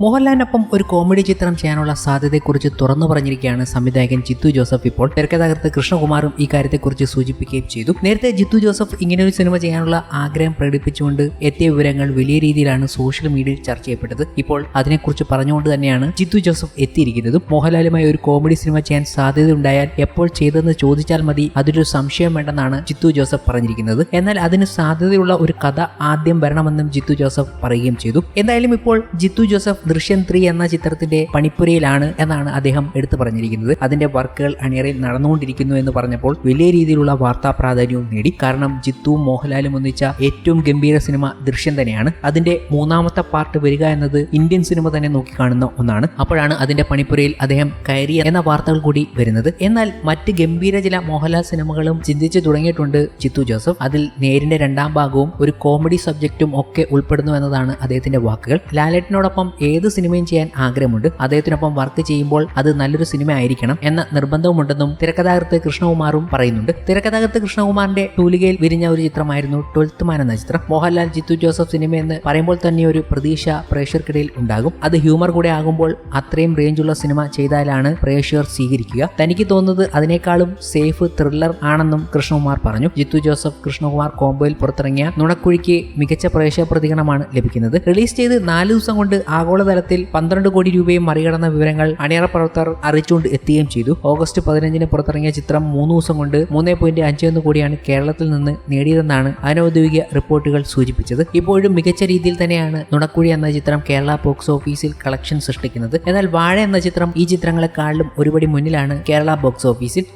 മോഹൻലാലിനൊപ്പം ഒരു കോമഡി ചിത്രം ചെയ്യാനുള്ള സാധ്യതയെക്കുറിച്ച് തുറന്നു പറഞ്ഞിരിക്കുകയാണ് സംവിധായകൻ ജിത്തു ജോസഫ് ഇപ്പോൾ. തിരക്കഥാകൃത്ത് കൃഷ്ണകുമാറും ഈ കാര്യത്തെക്കുറിച്ച് സൂചിപ്പിക്കുകയും ചെയ്തു. നേരത്തെ ജിത്തു ജോസഫ് ഇങ്ങനെയൊരു സിനിമ ചെയ്യാനുള്ള ആഗ്രഹം പ്രകടിപ്പിച്ചുകൊണ്ട് എത്തിയ വിവരങ്ങൾ വലിയ രീതിയിലാണ് സോഷ്യൽ മീഡിയയിൽ ചർച്ച ചെയ്യപ്പെട്ടത്. ഇപ്പോൾ അതിനെക്കുറിച്ച് പറഞ്ഞുകൊണ്ട് തന്നെയാണ് ജിത്തു ജോസഫ് എത്തിയിരിക്കുന്നത്. മോഹൻലാലുമായി ഒരു കോമഡി സിനിമ ചെയ്യാൻ സാധ്യതയുണ്ടായാൽ എപ്പോൾ ചെയ്തെന്ന് ചോദിച്ചാൽ മതി. അതൊരു സംശയം വേണ്ടെന്നാണ് ജിത്തു ജോസഫ് പറഞ്ഞിരിക്കുന്നത്. എന്നാൽ അതിന് സാധ്യതയുള്ള ഒരു കഥ ആദ്യം വരണമെന്നും ജിത്തു ജോസഫ് പറയുകയും ചെയ്തു. എന്തായാലും ഇപ്പോൾ ജിത്തു ജോസഫ് ദൃശ്യം ത്രീ എന്ന ചിത്രത്തിന്റെ പണിപ്പുരയിലാണ് എന്നാണ് അദ്ദേഹം എടുത്തു പറഞ്ഞിരിക്കുന്നത്. അതിന്റെ വർക്കുകൾ അണിയറയിൽ നടന്നുകൊണ്ടിരിക്കുന്നു എന്ന് പറഞ്ഞപ്പോൾ വലിയ രീതിയിലുള്ള വാർത്താ പ്രാധാന്യവും നേടി. കാരണം ജിത്തുവും മോഹൻലാലും ഒന്നിച്ച ഏറ്റവും ഗംഭീര സിനിമ ദൃശ്യം തന്നെയാണ്. അതിന്റെ മൂന്നാമത്തെ പാർട്ട് വരിക എന്നത് ഇന്ത്യൻ സിനിമ തന്നെ നോക്കിക്കാണുന്ന ഒന്നാണ്. അപ്പോഴാണ് അതിന്റെ പണിപ്പുരയിൽ അദ്ദേഹം കയറിയ എന്ന വാർത്തകൾ കൂടി വരുന്നത്. എന്നാൽ മറ്റ് ഗംഭീര ചില മോഹൻലാൽ സിനിമകളും ചിന്തിച്ചു തുടങ്ങിയിട്ടുണ്ട് ജിത്തു ജോസഫ്. അതിൽ നേരിന്റെ രണ്ടാം ഭാഗവും ഒരു കോമഡി സബ്ജക്റ്റും ഒക്കെ ഉൾപ്പെടുന്നു എന്നതാണ് അദ്ദേഹത്തിന്റെ വാക്കുകൾ. ലാലേട്ടനോടൊപ്പം ഏത് സിനിമയും ചെയ്യാൻ ആഗ്രഹമുണ്ട്. അദ്ദേഹത്തിനൊപ്പം വർക്ക് ചെയ്യുമ്പോൾ അത് നല്ലൊരു സിനിമ ആയിരിക്കണം എന്ന നിർബന്ധവുമുണ്ടെന്നും തിരക്കഥാകൃത്ത് കൃഷ്ണകുമാറും പറയുന്നുണ്ട്. തിരക്കഥാകൃത്ത് കൃഷ്ണകുമാറിന്റെ തൂലികയിൽ വിരിഞ്ഞ ഒരു ചിത്രമായിരുന്നു ട്വൽത്ത് മാൻ എന്ന ചിത്രം. മോഹൻലാൽ ജിത്തു ജോസഫ് സിനിമയെന്ന് പറയുമ്പോൾ തന്നെ ഒരു പ്രതീക്ഷ പ്രേക്ഷകർക്കിടയിൽ ഉണ്ടാകും. അത് ഹ്യൂമർ കൂടെ ആകുമ്പോൾ അത്രയും റേഞ്ചുള്ള സിനിമ ചെയ്താലാണ് പ്രേക്ഷകർ സ്വീകരിക്കുക. തനിക്ക് തോന്നുന്നത് അതിനേക്കാളും സേഫ് ത്രില്ലർ ആണെന്നും കൃഷ്ണകുമാർ പറഞ്ഞു. ജിത്തു ജോസഫ് കൃഷ്ണകുമാർ കോംബോയിൽ പുറത്തിറങ്ങിയ നുണക്കുഴിക്ക് മികച്ച പ്രേക്ഷക പ്രതികരണമാണ് ലഭിക്കുന്നത്. റിലീസ് ചെയ്ത് നാല് ദിവസം കൊണ്ട് ആഗോളതലത്തിൽ പന്ത്രണ്ട് കോടി രൂപയും മറികടന്ന വിവരങ്ങൾ അണിയറ പ്രവർത്തകർ അറിയിച്ചുകൊണ്ട് എത്തുകയും ചെയ്തു. ഓഗസ്റ്റ് പതിനഞ്ചിന് പുറത്തിറങ്ങിയ ചിത്രം മൂന്ന് ദിവസം കൊണ്ട് മൂന്ന് പോയിന്റ് അഞ്ച് കോടിയാണ് കേരളത്തിൽ നിന്ന് നേടിയതെന്നാണ് അനൌദ്യോഗിക റിപ്പോർട്ടുകൾ സൂചിപ്പിച്ചത്. ഇപ്പോഴും മികച്ച രീതിയിൽ തന്നെയാണ് നുണക്കുഴി എന്ന ചിത്രം കേരള ബോക്സ് ഓഫീസിൽ കളക്ഷൻ സൃഷ്ടിക്കുന്നത്. എന്നാൽ വാഴ എന്ന ചിത്രം ഈ ചിത്രങ്ങളെക്കാളിലും ഒരുപടി മുന്നിലാണ് കേരള ബോക്സ് ഓഫീസിൽ.